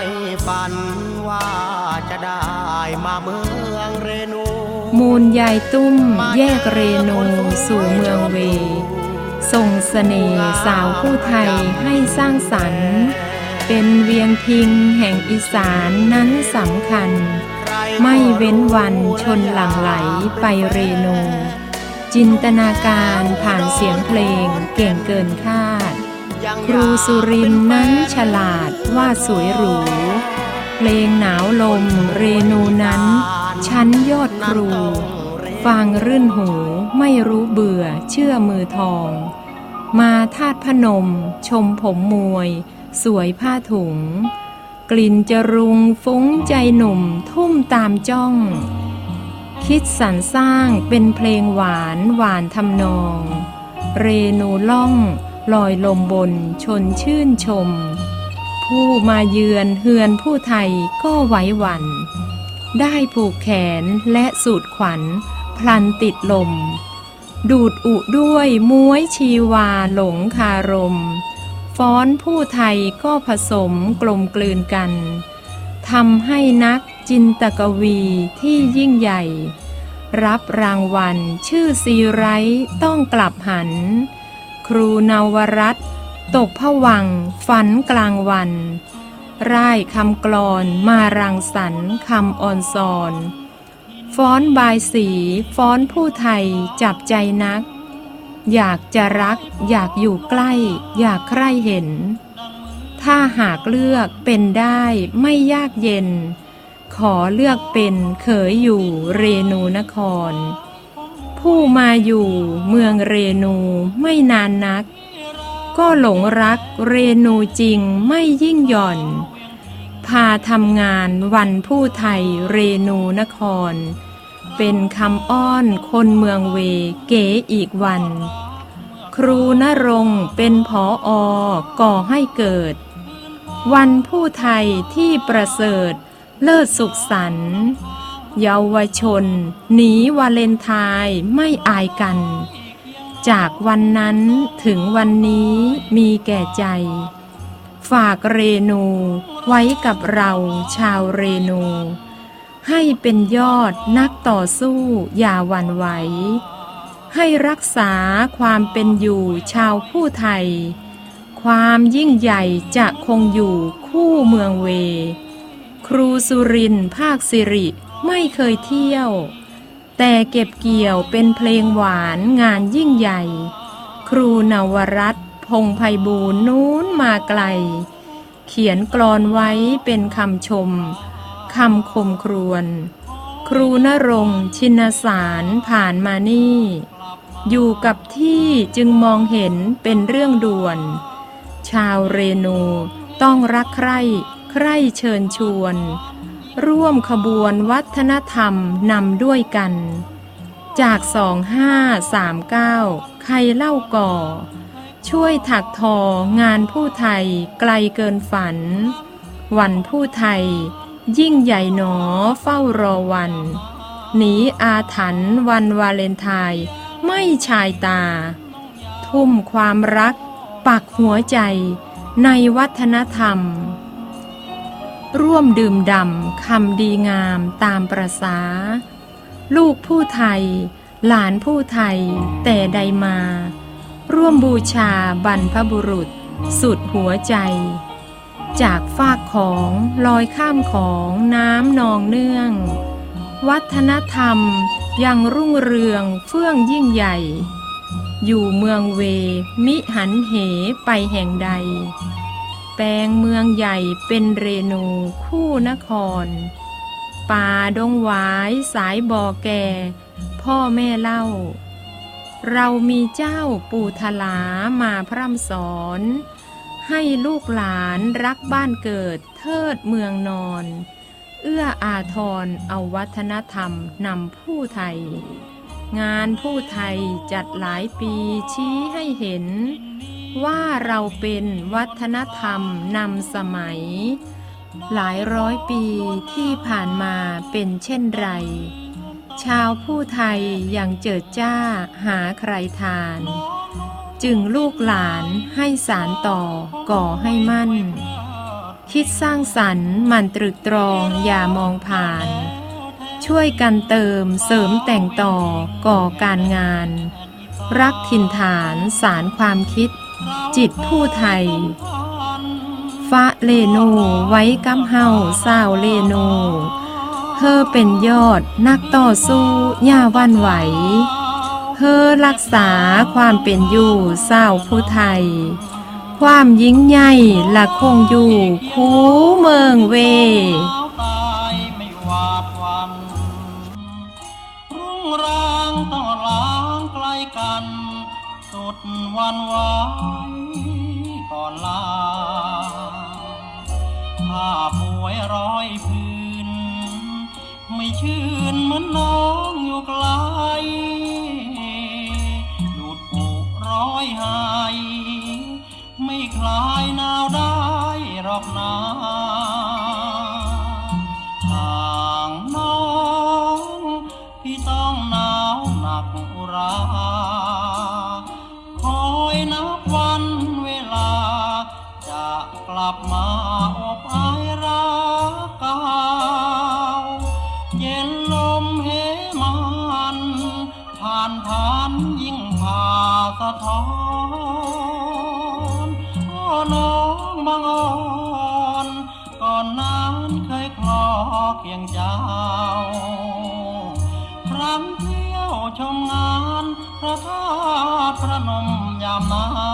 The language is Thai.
ไม่ฝันว่าจะได้มาเมืองเรนู มูลยายตุ้มแยกเรนูสู่เมืองเว ส่งเสน่ห์สาวผู้ไทยให้สร้างสรรค์ เป็นเวียงพิงแห่งอีสานนั้นสำคัญ ไม่เว้นวันชนหลั่งไหลไปเรนูจินตนาการผ่านเสียงเพลงเก่งเกินคาด ครูสุรินทร์นั้นฉลาดว่าสวยหรู เพลงหนาวลมเรนูนั้น ชั้นยอดครู ฟังรื่นหูไม่รู้เบื่อเชื่อมือทอง มาทาดพนม ชมผมมวย สวยผ้าถุง กลิ่นจรุงฟุ้งใจหนุ่มทุ่มตามจ้อง คิดสรรสร้างเป็นเพลงหวานหวานทำนอง เรนูล่อง ลอยลมบนชนชื่นชม ผู้มาเยือนเฮือนผู้ไทยก็ไหวหวั่นได้ผูกแขนและสูดขวัญ พลันติดลม ดูดอุด้วยม้วยชีวาหลงคารม ฟ้อนผู้ไทยก็ผสมกลมกลืนกันทำให้นักจินตกวีที่ยิ่งใหญ่ รับรางวัลชื่อซีไรต์ต้องกลับหัน ครูนาวรัตตกผวังฝันกลางวัน ร่ายคำกลอนมารังสรรค์คำอ่อนซอน ฟ้อนบายสี ฟ้อนผู้ไทยจับใจนัก อยากจะรัก อยากอยู่ใกล้ อยากใคร่เห็น ถ้าหากเลือกเป็นได้ไม่ยากเย็น ขอเลือกเป็นเขยอยู่เรนูนคร ผู้มาอยู่เมืองเรนูไม่นานนัก ก็หลงรักเรนูจริงไม่ยิ่งหย่อน พาทำงานวันผู้ไทยเรนูนคร เป็นคำอ้อนคนเมืองเวเก๋อีกวัน ครูนรงเป็นผออก่อให้เกิด วันผู้ไทยที่ประเสริฐเลิศสุขสันต์ เยาวชน หนีวาเลนไทน์ไม่อายกัน จากวันนั้นถึงวันนี้มีแก่ใจ ฝากเรนูไว้กับเราชาวเรนู ให้เป็นยอดนักต่อสู้อย่าหวั่นไหว ให้รักษาความเป็นอยู่ชาวผู้ไทย ความยิ่งใหญ่จะคงอยู่คู่เมืองเว ครูสุรินภาคสิริ ไม่เคยเที่ยว แต่เก็บเกี่ยวเป็นเพลงหวานงานยิ่งใหญ่ ครูนวรัตพงไพบูลย์นู้นมาไกล เขียนกลอนไว้เป็นคำชมคำคมครวน ครูนรงชินสารผ่านมานี่ อยู่กับที่จึงมองเห็นเป็นเรื่องด่วน ชาวเรนูต้องรักใคร่ใคร่เชิญชวน ร่วมขบวนวัฒนธรรมนำด้วยกัน จากสองห้าสามเก้าใครเล่าก่อ ช่วยถักทองานผู้ไทยไกลเกินฝัน วันผู้ไทย ยิ่งใหญ่หนอเฝ้ารอวัน หนีอาถรรพ์วันวาเลนไทน์ไม่ชายตา ทุ่มความรัก ปักหัวใจในวัฒนธรรม ร่วมดื่มด่ำคำดีงามตามประษา ลูกผู้ไทย หลานผู้ไทย แต่ใดมา ร่วมบูชาบรรพบุรุษ สุดหัวใจ จากฟากของลอยข้ามของน้ำนองเนื่อง วัฒนธรรมยังรุ่งเรืองเฟื่องยิ่งใหญ่ อยู่เมืองเวมิหันเหไปแห่งใด แปลงเมืองใหญ่เป็นเรนูคู่นคร ป่าดงหวายสายบ่อแก่ พ่อแม่เล่า เรามีเจ้าปู่ทลามาพร่ำสอน ให้ลูกหลานรักบ้านเกิดเทิดเมืองนอน เอื้ออาทรเอาวัฒนธรรมนำผู้ไทย งานผู้ไทยจัดหลายปีชี้ให้เห็น ว่าเราเป็นวัฒนธรรมนำสมัย หลายร้อยปีที่ผ่านมาเป็นเช่นไร ชาวผู้ไทยยังเจิดจ้าหาใครทาน จึงลูกหลานให้สารต่อก่อให้มั่น คิดสร้างสรรค์มันตรึกตรองอย่ามองผ่าน ช่วยกันเติมเสริมแต่งต่อก่อการงาน รักถิ่นฐานสารความคิด จิตผู้ไทยฟ้าเลนูไว้กำเฮาสาวเลนูเธอเป็นยอดนักต่อสู้ย่าวันไหว เธอรักษาความเป็นอยู่สาวผู้ไทย ความยิ่งใหญ่ละคงอยู่คูเมืองเว ดวันไว้ก่อนลาผ้าป่วยร้อยพื้น ไม่ชื่นเหมือนน้องอยู่ไกลดูดปุกร้อยหาย ไม่คลายหนาวได้ จะกลับมาอบอายรักเก่าเย็นลมเหมันผ่านผ่านยิ่งผ่าสะท้อนโอ้น้องบางอ่อนก่อนนั้นเคยคลอเคียงเจ้า ครั้งเที่ยวชมงานพระธาตุพระนมยามนา